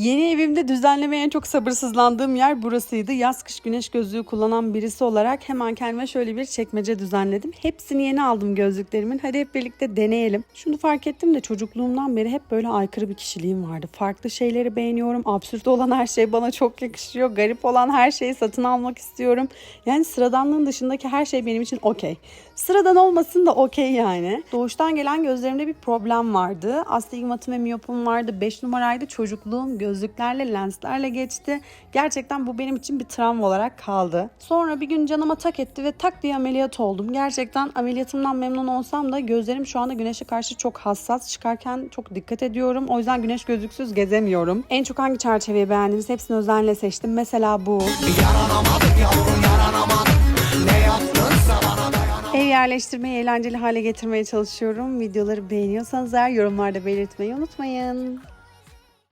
Yeni evimde düzenlemeye en çok sabırsızlandığım yer burasıydı. Yaz kış güneş gözlüğü kullanan birisi olarak hemen kendime şöyle bir çekmece düzenledim. Hepsini yeni aldım gözlüklerimin. Hadi hep birlikte deneyelim. Şunu fark ettim de çocukluğumdan beri hep böyle aykırı bir kişiliğim vardı. Farklı şeyleri beğeniyorum. Absürt olan her şey bana çok yakışıyor. Garip olan her şeyi satın almak istiyorum. Yani sıradanlığın dışındaki her şey benim için okey. Sıradan olmasın da okey yani. Doğuştan gelen gözlerimde bir problem vardı. Astigmatım ve miyopum vardı. 5 numaraydı. Çocukluğum gözlüklerle, lenslerle geçti. Gerçekten bu benim için bir travma olarak kaldı. Sonra bir gün canıma tak etti ve tak diye ameliyat oldum. Gerçekten ameliyatımdan memnun olsam da gözlerim şu anda güneşe karşı çok hassas. Çıkarken çok dikkat ediyorum. O yüzden güneş gözlüksüz gezemiyorum. En çok hangi çerçeveyi beğendiniz? Hepsini özenle seçtim. Mesela bu. Ev yerleştirmeyi eğlenceli hale getirmeye çalışıyorum. Videoları beğeniyorsanız eğer yorumlarda belirtmeyi unutmayın.